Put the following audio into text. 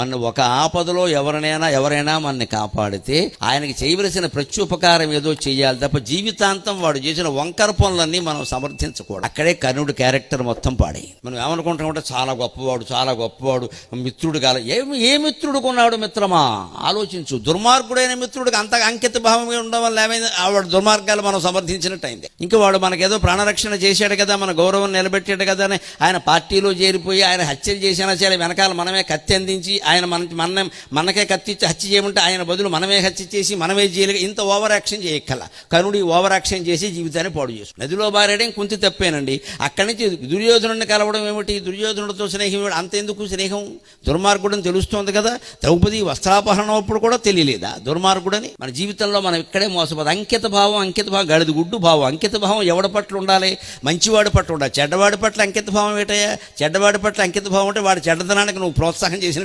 మన ఒక ఆపదలో ఎవరినైనా ఎవరైనా మనని కాపాడితే ఆయనకి చేయవలసిన ప్రత్యుపకారం ఏదో చేయాలి తప్ప జీవితాంతం వాడు చేసిన వంకర పనులన్నీ మనం సమర్థించకూడదు. అక్కడే కర్ణుడి క్యారెక్టర్ మొత్తం పాడి మనం ఏమనుకుంటామంటే చాలా గొప్పవాడు చాలా గొప్పవాడు మిత్రుడు కాల ఏమి ఏ మిత్రుడు కొన్నాడు మిత్రమా? ఆలోచించు. దుర్మార్గుడైన మిత్రుడికి అంత అంకిత భావంగా ఉండడం వల్ల ఏమైంది? ఆ వాడు దుర్మార్గాలు మనం సమర్థించినట్టు అయింది. ఇంకా వాడు మనకేదో ప్రాణరక్షణ చేశాడు కదా మన గౌరవం నిలబెట్టాడు కదా అని ఆయన పార్టీలో చేరిపోయి ఆయన హత్యలు చేసినా సరే వెనకాల మనమే కత్తి అందించి ఆయన మన మన మనకే కత్తిచ్చి హత్య చేయమంటే ఆయన బదులు మనమే హత్య చేసి మనమే చేయాలి ఇంత ఓవర్ యాక్షన్ చేయక్కల. కనుడు ఓవర్ యాక్షన్ చేసి జీవితాన్ని పాడు చేసు నదిలో బారేయడం కుంతి తప్పేనండి. అక్కడి నుంచి దుర్యోధనుడిని కలవడం ఏమిటి? దుర్యోధనుడితో స్నేహం ఏమిటి? అంతెందుకు స్నేహం? దుర్మార్గుడని తెలుస్తోంది కదా. ద్రౌపది వస్త్రాపహరణం అప్పుడు కూడా తెలియలేదా? దుర్మార్గుడని. మన జీవితంలో మనం ఇక్కడే మోసపోదు అంకిత భావం అంకిత భావం గడిది గుడ్డు భావం అంకిత భావం ఎవడి పట్ల ఉండాలి? మంచివాడి పట్ల ఉండాలి. చెడ్డవాడి పట్ల అంకిత భావం ఏటయ్యా? చెడ్డవాడి పట్ల అంకిత భావం అంటే వాడి చెడ్డతనానికి నువ్వు ప్రోత్సాహం చేసిన